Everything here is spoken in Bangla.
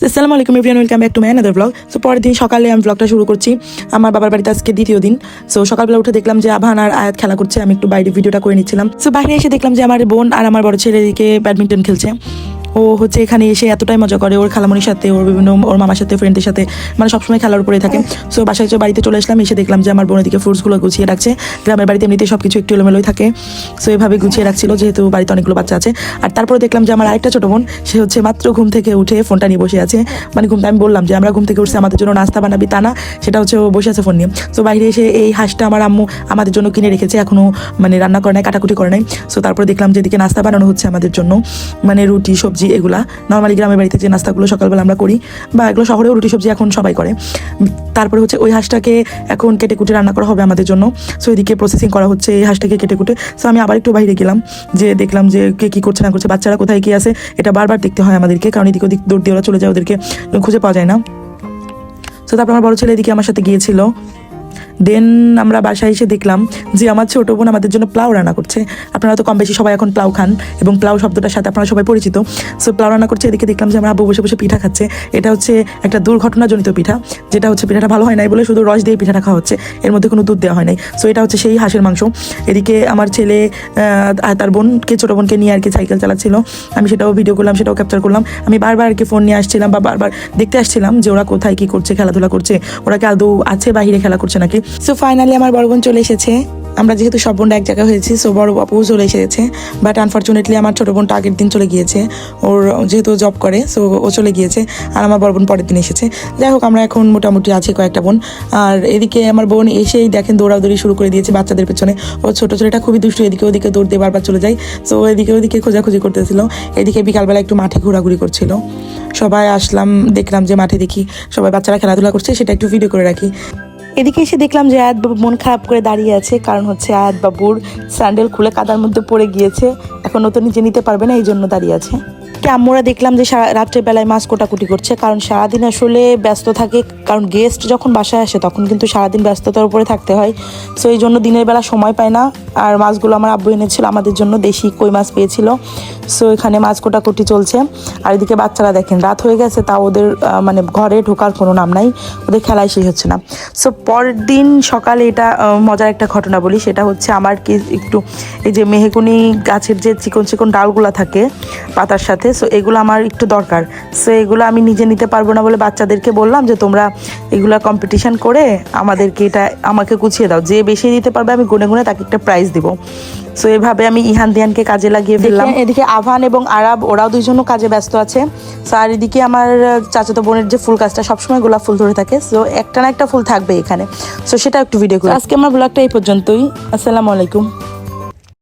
আসসালামু আলাইকুম everyone welcome back to my another blog so পরের দিন সকালে আমি ব্লগটা শুরু করছি। আমার বাবার বাড়িতে আজকে দ্বিতীয় দিন। সো সকালবেলা উঠে দেখলাম যে আভান আর আয়াত খেলা করছে। আমি একটু বাইরে ভিডিওটা করে নিচ্ছিলাম। সো বাইরে এসে দেখলাম যে আমার বোন আর আমার বড় ছেলে এদিকে ব্যাডমিন্টন খেলছে। ও হচ্ছে এখানে এসে এতটাই মজা করে ওর খালামনির সাথে, ওর বিভিন্ন ওর মামার সাথে ফ্রেন্ডের সাথে। মানে সবসময় খেলার উপরে থাকে। সো বাসায় যে বাড়িতে চলে আসলাম, এসে দেখলাম যে আমার বোনের দিকে ফ্রুটসগুলো গুছিয়ে রাখছে। গ্রামের বাড়িতে এমনিতে সব কিছু একটু এলোমেলোই থাকে। সো এভাবে গুছিয়ে রাখছিল, যেহেতু বাড়িতে অনেকগুলো বাচ্চা আছে। আর তারপরে দেখলাম যে আমার আরেকটা ছোট বোন, সে হচ্ছে মাত্র ঘুম থেকে উঠে ফোনটা নিয়ে বসে আছে। মানে ঘুমটা আমি বললাম যে আমরা ঘুম থেকে উঠছে, আমাদের জন্য নাস্তা বানাবি, তা না, সেটা হচ্ছে ও বসে আছে ফোন নিয়ে। সো বাইরে এসে এই হাঁসটা আমার আম্মু আমাদের জন্য কিনে রেখেছে এখনও মানে রান্না করে নাই, কাটাকুটি করে নাই। সো তারপরে দেখলাম যে এদিকে নাস্তা বানানো হচ্ছে আমাদের জন্য। মানে রুটি, সবজি এগুলা নর্মালি গ্রামের বাড়িতে যে নাস্তাগুলো সকালবেলা আমরা করি বা এগুলো শহরেও রুটি সবজি এখন সবাই করে। তারপরে হচ্ছে ওই হাঁসটাকে এখন কেটে কুটে রান্না করা হবে আমাদের জন্য। সো এদিকে প্রসেসিং করা হচ্ছে এই হাঁসটাকে কেটে কুটে। সো আমি আবার একটু বাইরে গেলাম, যে দেখলাম যে কে কী করছে না করছে, বাচ্চারা কোথায় কী আছে, এটা বারবার দেখতে হয় আমাদেরকে, কারণ এদিকে ওদিক দৌড় দিয়ে ওরা চলে যায় ওদেরকে, খুঁজে পাওয়া যায় না। তো তারপর আমার বড় ছেলে এদিকে আমার সাথে গিয়েছিল। দেন আমরা বাসায় এসে দেখলাম যে আমার ছোট বোন আমাদের জন্য প্লাউ রান্না করছে। আপনারা তো কম বেশি সবাই এখন প্লাউ খান এবং প্লাউ শব্দটার সাথে আপনারা সবাই পরিচিত। সো প্লাউ রান্না করছে, এদিকে দেখলাম যে আমার আব্বু বসে বসে পিঠা খাচ্ছে। এটা হচ্ছে একটা দুর্ঘটনাজনিত পিঠা, যেটা হচ্ছে পিঠাটা ভালো হয় নাই বলে শুধু রস দিয়ে পিঠাটা খাওয়া হচ্ছে। এর মধ্যে কোনো দুধ দেওয়া হয় নাই। সো এটা হচ্ছে সেই হাঁসের মাংস। এদিকে আমার ছেলে তার বোনকে, ছোট বোনকে নিয়ে আর কি সাইকেল চালাচ্ছিল। আমি সেটাও ভিডিও করলাম, সেটাও ক্যাপচার করলাম। আমি বারবার আর কি ফোন নিয়ে আসছিলাম বা বারবার দেখতে আসছিলাম যে ওরা কোথায় কি করছে, খেলাধুলা করছে। ওরা কি আদৌ আছে, বাহিরে খেলা করছে নাকি? সো ফাইনালি আমার বড় বোন চলে এসেছে। আমরা যেহেতু সব বোনটা এক জায়গায় হয়েছি সো বড় বাপুও চলে এসেছে। বাট আনফর্চুনেটলি আমার ছোট বোনটা আগের দিন চলে গিয়েছে। ওর যেহেতু জব করে সো ও চলে গিয়েছে। আর আমার বড় বোন পরের দিন এসেছে। যাই হোক, আমরা এখন মোটামুটি আছি কয়েকটা বোন। আর এদিকে আমার বোন এসেই দেখেন দৌড়াদৌড়ি শুরু করে দিয়েছে বাচ্চাদের পেছনে। ও ছোটো ছেলেটা খুবই দুষ্টু, এদিকে ওদিকে দৌড় দিয়ে বারবার চলে যায়। সো এদিকে ওদিকে খোঁজাখুঁজি করতেছিল। এদিকে বিকালবেলা একটু মাঠে ঘোরাঘুরি করছিল। সবাই আসলাম, দেখলাম যে মাঠে দেখি সবাই বাচ্চারা খেলাধুলা করছে, সেটা একটু ভিডিও করে রাখি। এদিকে এসে দেখলাম যে আয়াত বাবু মন খারাপ করে দাঁড়িয়ে আছে। কারণ হচ্ছে আয়াত বাবুর স্যান্ডেল খুলে কাদার মধ্যে পড়ে গিয়েছে। এখন নতুন নিজে নিতে পারবে না, এই জন্য দাঁড়িয়ে আছে। কি আমরা দেখলাম যে সারা রাত্রের বেলায় মাছ কোটাকুটি করছে, কারণ সারাদিন আসলে ব্যস্ত থাকে, কারণ গেস্ট যখন বাসায় আসে তখন কিন্তু সারাদিন ব্যস্ততার উপরে থাকতে হয়। সো এই জন্য দিনের বেলা সময় পায় না। আর মাছগুলো আমার আব্বু এনেছিল, আমাদের জন্য দেশি কই মাছ পেয়েছিল। সো এখানে মাছ কোটাকুটি চলছে। আর এদিকে বাচ্চারা দেখেন, রাত হয়ে গেছে তা ওদের মানে ঘরে ঢোকার কোনো নাম নাই, ওদের খেলাই শেষ হচ্ছে না। সো পরের দিন সকালে এটা মজার একটা ঘটনা বলি, সেটা হচ্ছে আমার কি একটু, এই যে মেহেগুনি গাছের যে চিকন চিকন ডালগুলো থাকে পাতার সাথে সো এগুলো আমার একটু দরকার। সো এগুলো আমি নিজে নিতে পারব না বলে বাচ্চাদেরকে বললাম যে তোমরা এগুলা কম্পিটিশন করে আমাদেরকে এটা আমাকে গুছিয়ে দাও। যে বেশি দিতে পারবে আমি গুনে গুনে তাকে একটা প্রাইজ দিব। সো এভাবে আমি ইহান দিয়ানকে কাজে লাগিয়ে ফেললাম। এদিকে আভান এবং আরাব ওরাও দুইজনও কাজে ব্যস্ত আছে। সো আর এদিকে আমার চাচাতো বোনের যে ফুল গাছটা সবসময় গোলাপ ফুল ধরে থাকে। সো একটা না একটা ফুল থাকবে এখানে। সো সেটা একটু ভিডিও করি আজকে আমার ব্লগটা এই পর্যন্তই। আসসালামু আলাইকুম।